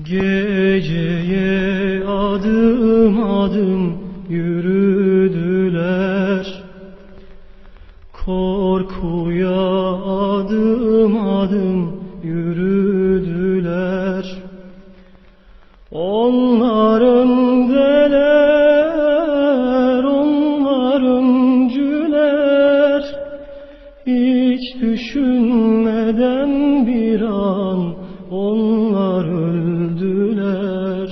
Geceye adım adım yürüdüler. Korkuya adım adım yürüdüler. Onların deler, onların cüler. Hiç düşünmeden bir an onlar öldüler.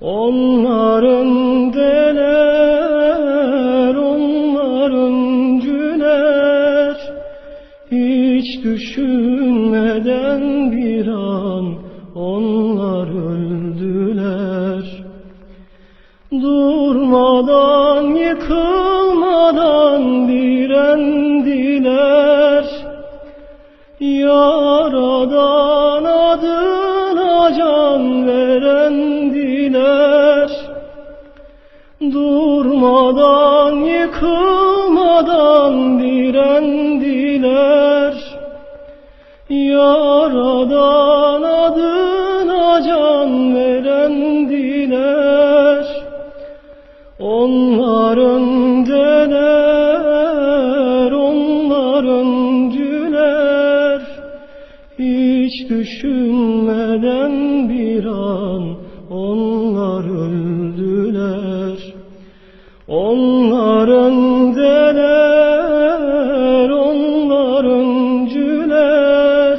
Onların deler, onların cüler Hiç düşünmeden bir an onlar öldüler. Durmadan yıkılmadan direndiler. Yaradan adına can verendiler Durmadan yıkılmadan direndiler Yaradan adına can verendiler Onların deler, onların cüler Hiç düşünmeden bir an onlar öldüler. Onların deler, onların cüler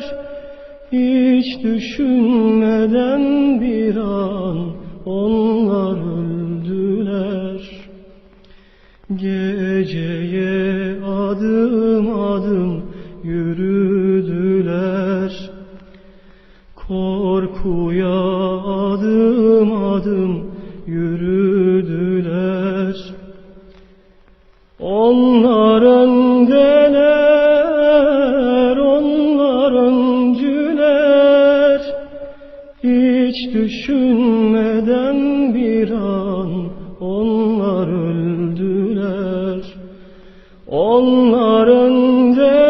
Hiç düşünmeden bir an onlar öldüler. Geceye adım adım yürüdüler Korkuya adım adım yürüdüler. Onların deler, onların cüler Hiç düşünmeden bir an onlar öldüler. Onların deler,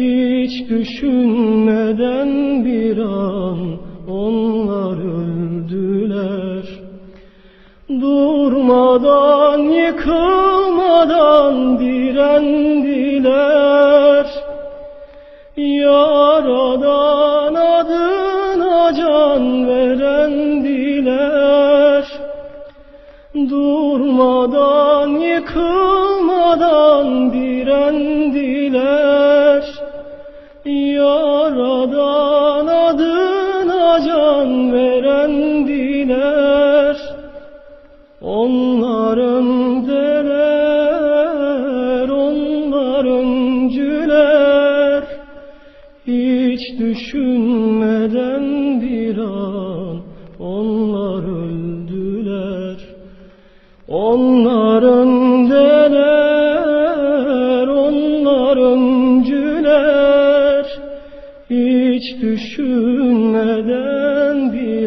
Hiç düşünmeden bir an onlar öldüler. Durmadan yıkılmadan direndiler. Yaradan adına can verendiler. Durmadan yıkılmadan direndiler onların cüler Hiç düşünmeden bir an onlar öldüler. Onların deler, onların cüler Hiç düşünmeden bir